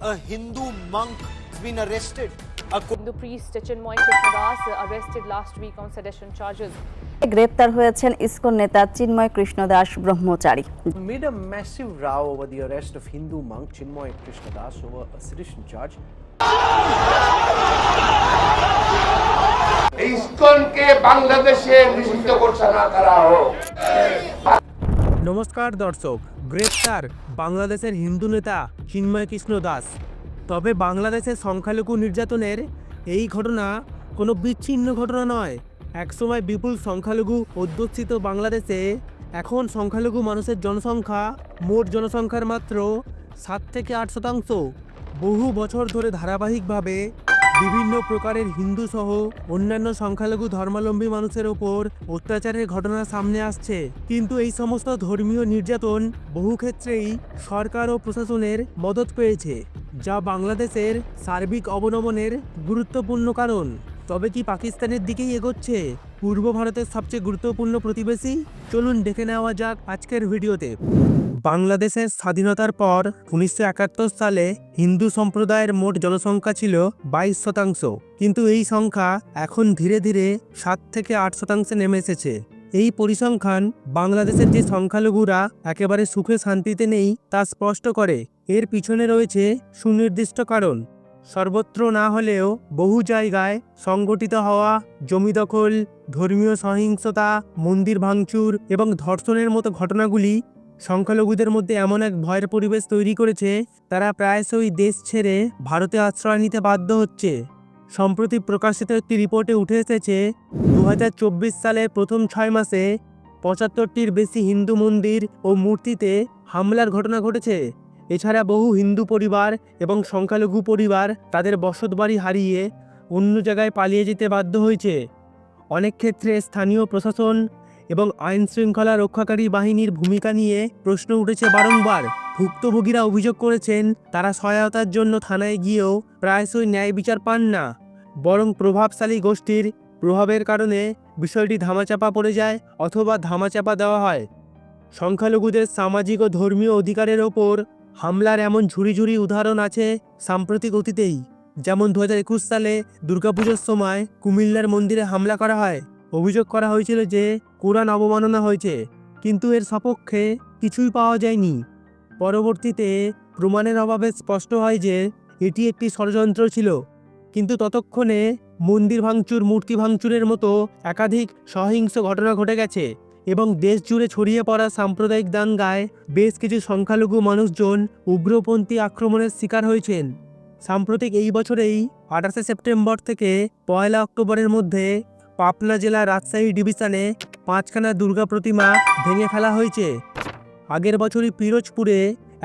a Hindu monk has been arrested. A Hindu priest Chinmoy Krishnadas arrested last week on sedition charges. গ্রেপ্তার হয়েছেন ISKCON নেতা চিন্ময় কৃষ্ণ দাস ব্রহ্মচারী made a massive row over the arrest of Hindu monk Chinmoy Krishnadas over a sedition charge. ইসকনকে বাংলাদেশে নিষিদ্ধ ঘোষণা করা হোক নমস্কার দর্শক গ্রেপ্তার বাংলাদেশের হিন্দু নেতা চিন্ময় কৃষ্ণ দাস। তবে বাংলাদেশের সংখ্যালঘু নির্যাতনের এই ঘটনা কোনো বিচ্ছিন্ন ঘটনা নয়। একসময় বিপুল সংখ্যালঘু অধ্যুষিত বাংলাদেশে এখন সংখ্যালঘু মানুষের জনসংখ্যা মোট জনসংখ্যার মাত্র সাত থেকে আট শতাংশ। বহু বছর ধরে ধারাবাহিকভাবে বিভিন্ন প্রকারের হিন্দু সহ অন্যান্য সংখ্যালঘু ধর্মাবলম্বী মানুষের ওপর অত্যাচারের ঘটনা সামনে আসছে। কিন্তু এই সমস্ত ধর্মীয় নির্যাতন বহু ক্ষেত্রেই সরকার ও প্রশাসনের মদত পেয়েছে, যা বাংলাদেশের সার্বিক অবনমনের গুরুত্বপূর্ণ কারণ। তবে কি পাকিস্তানের দিকেই এগোচ্ছে? পূর্ব ভারতের সবচেয়ে গুরুত্বপূর্ণ প্রতিবেশী? চলুন দেখে নেওয়া যাক আজকের ভিডিওতে। বাংলাদেশের স্বাধীনতার পর উনিশশো একাত্তর সালে হিন্দু সম্প্রদায়ের মোট জনসংখ্যা ছিল বাইশ শতাংশ। কিন্তু এই সংখ্যা এখন ধীরে ধীরে সাত থেকে আট শতাংশে নেমে এসেছে। এই পরিসংখ্যান বাংলাদেশের যে সংখ্যালঘুরা একেবারে সুখে শান্তিতে নেই তা স্পষ্ট করে। এর পিছনে রয়েছে সুনির্দিষ্ট কারণ। সর্বত্র না হলেও বহু জায়গায় সংগঠিত হওয়া জমি দখল, ধর্মীয় সহিংসতা, মন্দির ভাঙচুর এবং ধর্ষণের মতো ঘটনাগুলি সংখ্যালঘুদের মধ্যে এমন এক ভয়ের পরিবেশ তৈরি করেছে, তারা প্রায়শই দেশ ছেড়ে ভারতে আশ্রয় নিতে বাধ্য হচ্ছে। সম্প্রতি প্রকাশিত একটি রিপোর্টে উঠে এসেছে দু সালের প্রথম ছয় মাসে পঁচাত্তরটির বেশি হিন্দু মন্দির ও মূর্তিতে হামলার ঘটনা ঘটেছে। এছাড়া বহু হিন্দু পরিবার এবং সংখ্যালঘু পরিবার তাদের বসতবাড়ি হারিয়ে অন্য জায়গায় পালিয়ে যেতে বাধ্য হয়েছে। অনেক ক্ষেত্রে স্থানীয় প্রশাসন এবং আইন শৃঙ্খলা রক্ষাকারী বাহিনীর ভূমিকা নিয়ে প্রশ্ন উঠেছে বারংবার। ভুক্তভোগীরা অভিযোগ করেছেন, তারা সহায়তার জন্য থানায় গিয়েও প্রায়শই ন্যায় বিচার পান না। বরং প্রভাবশালী গোষ্ঠীর প্রভাবের কারণে বিষয়টি ধামাচাপা পড়ে যায় অথবা ধামাচাপা দেওয়া হয়। সংখ্যালঘুদের সামাজিক ও ধর্মীয় অধিকারের ওপর হামলার এমন ঝুড়ি ঝুড়ি উদাহরণ আছে সাম্প্রতিক অতীতেই। যেমন দু হাজার একুশ সালে দুর্গাপুজোর সময় কুমিল্লার মন্দিরে হামলা করা হয়। অভিযোগ করা হয়েছিল যে কোরআন অবমাননা হয়েছে, কিন্তু এর সপক্ষে কিছুই পাওয়া যায়নি। পরবর্তীতে প্রমাণের অভাবে স্পষ্ট হয় যে এটি একটি ষড়যন্ত্র ছিল, কিন্তু ততক্ষণে মন্দির ভাঙচুর, মূর্তি ভাঙচুরের মতো একাধিক সহিংস ঘটনা ঘটে গেছে এবং দেশ জুড়ে ছড়িয়ে পড়া সাম্প্রদায়িক দাঙ্গায় বেশ কিছু সংখ্যালঘু মানুষজন উগ্রপন্থী আক্রমণের শিকার হয়েছেন। সাম্প্রতিক এই বছরেই আঠাশে সেপ্টেম্বর থেকে পয়লা অক্টোবরের মধ্যে পাবনা জেলার রাজশাহী ডিভিশনে পাঁচখানা দুর্গা প্রতিমা ভেঙে ফেলা হয়েছে। আগের বছরই পিরোজপুরে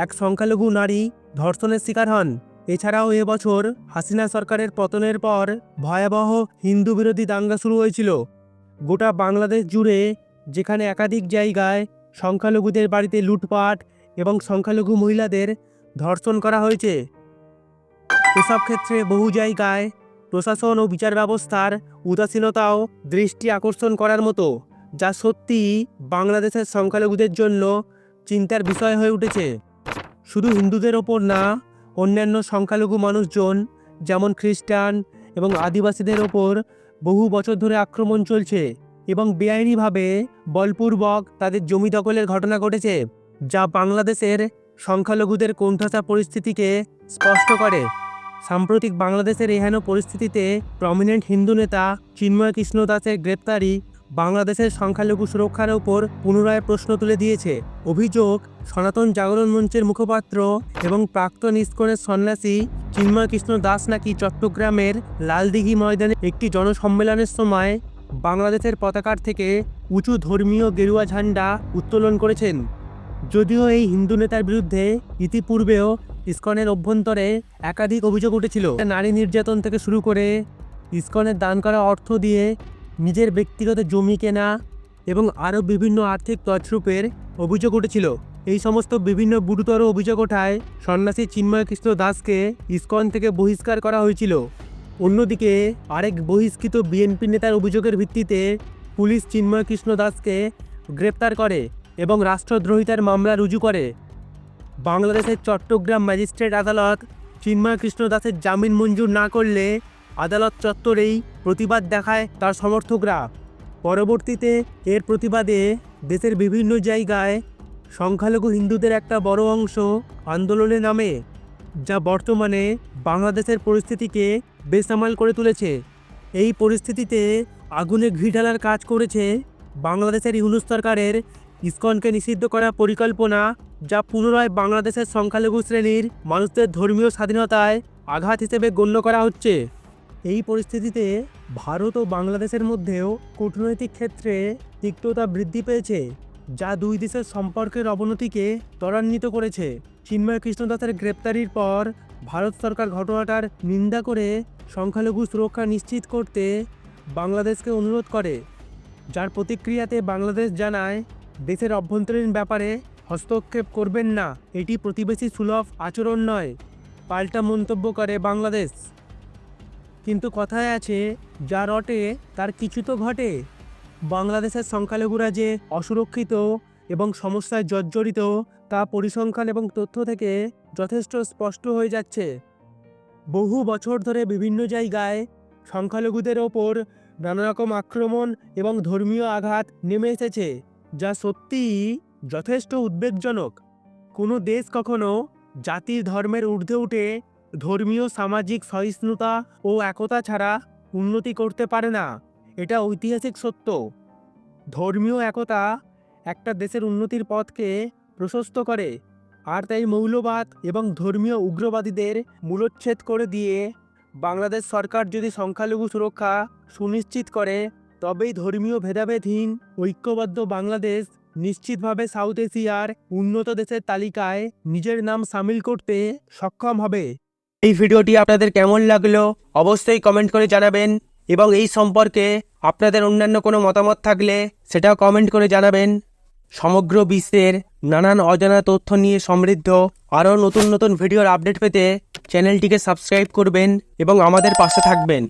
এক সংখ্যালঘু নারী ধর্ষণের শিকার হন। এছাড়াও এবছর হাসিনা সরকারের পতনের পর ভয়াবহ হিন্দু বিরোধী দাঙ্গা শুরু হয়েছিল। গোটা বাংলাদেশ জুড়ে যেখানে একাধিক জায়গায় সংখ্যালঘুদের বাড়িতে লুটপাট এবং সংখ্যালঘু মহিলাদের ধর্ষণ করা হয়েছে। এসব ক্ষেত্রে বহু জায়গায় প্রশাসন ও বিচার ব্যবস্থার উদাসীনতাও দৃষ্টি আকর্ষণ করার মতো, যা সত্যিই বাংলাদেশের সংখ্যালঘুদের জন্য চিন্তার বিষয় হয়ে উঠেছে। শুধু হিন্দুদের ওপর না, অন্যান্য সংখ্যালঘু মানুষজন, যেমন খ্রিস্টান এবং আদিবাসীদের ওপর বহু বছর ধরে আক্রমণ চলছে এবং বেআইনিভাবে বলপূর্বক তাদের জমি দখলের ঘটনা ঘটেছে, যা বাংলাদেশের সংখ্যালঘুদের কোণঠাসা পরিস্থিতিকে স্পষ্ট করে। সাম্প্রতিক বাংলাদেশের এহেন পরিস্থিতিতে প্রমিনেন্ট হিন্দু নেতা চিন্ময় কৃষ্ণ দাসের গ্রেপ্তারি বাংলাদেশের সংখ্যালঘু সুরক্ষার ওপর পুনরায় প্রশ্ন তুলে দিয়েছে। অভিযোগ, সনাতন জাগরণ মঞ্চের মুখপাত্র এবং প্রাক্তন ইস্কনের সন্ন্যাসী চিন্ময় কৃষ্ণ দাস নাকি চট্টগ্রামের লালদিঘি ময়দানে একটি জনসম্মেলনের সময় বাংলাদেশের পতাকার থেকে উঁচু ধর্মীয় গেরুয়া ঝান্ডা উত্তোলন করেছেন। যদিও এই হিন্দু নেতার বিরুদ্ধে ইতিপূর্বেও ইসকনের অভ্যন্তরে একাধিক অভিযোগ উঠেছিল। নারী নির্যাতন থেকে শুরু করে ইস্কনের দান করা অর্থ দিয়ে নিজের ব্যক্তিগত জমি কেনা এবং আরও বিভিন্ন আর্থিক তছরূপের অভিযোগ উঠেছিল। এই সমস্ত বিভিন্ন গুরুতর অভিযোগ ওঠায় সন্ন্যাসী চিন্ময় কৃষ্ণ দাসকে ইস্কন থেকে বহিষ্কার করা হয়েছিল। অন্যদিকে আরেক বহিষ্কৃত বিএনপি নেতার অভিযোগের ভিত্তিতে পুলিশ চিন্ময় কৃষ্ণ দাসকে গ্রেপ্তার করে এবং রাষ্ট্রদ্রোহিতার মামলা রুজু করে। বাংলাদেশের চট্টগ্রাম ম্যাজিস্ট্রেট আদালত চিন্ময় কৃষ্ণ দাসের জামিন মঞ্জুর না করলে আদালত চত্বরেই প্রতিবাদ দেখায় তার সমর্থকরা। পরবর্তীতে এর প্রতিবাদে দেশের বিভিন্ন জায়গায় সংখ্যালঘু হিন্দুদের একটা বড় অংশ আন্দোলনে নামে, যা বর্তমানে বাংলাদেশের পরিস্থিতিকে বেসামাল করে তুলেছে। এই পরিস্থিতিতে আগুনে ঘি ঢালার কাজ করেছে বাংলাদেশের ইউনুস সরকারের ইস্কনকে নিষিদ্ধ করার পরিকল্পনা যা পুনরায় বাংলাদেশের সংখ্যালঘু শ্রেণির মানুষদের ধর্মীয় স্বাধীনতায় আঘাত হিসেবে গণ্য করা হচ্ছে। এই পরিস্থিতিতে ভারত ও বাংলাদেশের মধ্যেও কূটনৈতিক ক্ষেত্রে তিক্ততা বৃদ্ধি পেয়েছে, যা দুই দেশের সম্পর্কের অবনতিকে ত্বরান্বিত করেছে। চিন্ময় কৃষ্ণদাসের গ্রেপ্তারির পর ভারত সরকার ঘটনাটার নিন্দা করে সংখ্যালঘু সুরক্ষা নিশ্চিত করতে বাংলাদেশকে অনুরোধ করে, যার প্রতিক্রিয়াতে বাংলাদেশ জানায়, দেশের অভ্যন্তরীণ ব্যাপারে হস্তক্ষেপ করবেন না। এটি প্রতিবেশী সুলভ আচরণ নয়। পাল্টা মন্তব্য করে বাংলাদেশ। কিন্তু কথায় আছে, যা রটে, তার কিছু তো ঘটে। বাংলাদেশের সংখ্যালঘুরা যে অসুরক্ষিত এবং সমস্যায় জর্জরিত, তা পরিসংখ্যান এবং তথ্য থেকে যথেষ্ট স্পষ্ট হয়ে যাচ্ছে। বহু বছর ধরে বিভিন্ন জায়গায় সংখ্যালঘুদের ওপর নানা রকম আক্রমণ এবং ধর্মীয় আঘাত নেমে এসেছে, যা সত্যিই যথেষ্ট উদ্বেগজনক। কোনো দেশ কখনো জাতির ধর্মের ঊর্ধ্বে উঠে ধর্মীয়, সামাজিক সহিষ্ণুতা ও একতা ছাড়া উন্নতি করতে পারে না। এটা ঐতিহাসিক সত্য। ধর্মীয় একতা একটা দেশের উন্নতির পথকে প্রশস্ত করে আর তাই মৌলবাদ এবং ধর্মীয় উগ্রবাদীদের মূলোচ্ছেদ করে দিয়ে বাংলাদেশ সরকার যদি সংখ্যালঘু সুরক্ষা সুনিশ্চিত করে, তবেই ধর্মীয় ভেদাভেদহীন, ঐক্যবদ্ধ বাংলাদেশ নিশ্চিতভাবে সাউথ এশিয়ার উন্নত দেশের তালিকায় নিজের নাম সামিল করতে সক্ষম হবে। এই ভিডিওটি আপনাদের কেমন লাগল অবশ্যই কমেন্ট করে জানাবেন এবং এই সম্পর্কে আপনাদের অন্যান্য কোনো মতামত থাকলে সেটাও কমেন্ট করে জানাবেন। সমগ্র বিশ্বের নানান অজানা তথ্য নিয়ে সমৃদ্ধ আরও নতুন নতুন ভিডিওর আপডেট পেতে চ্যানেলটিকে সাবস্ক্রাইব করবেন এবং আমাদের পাশে থাকবেন।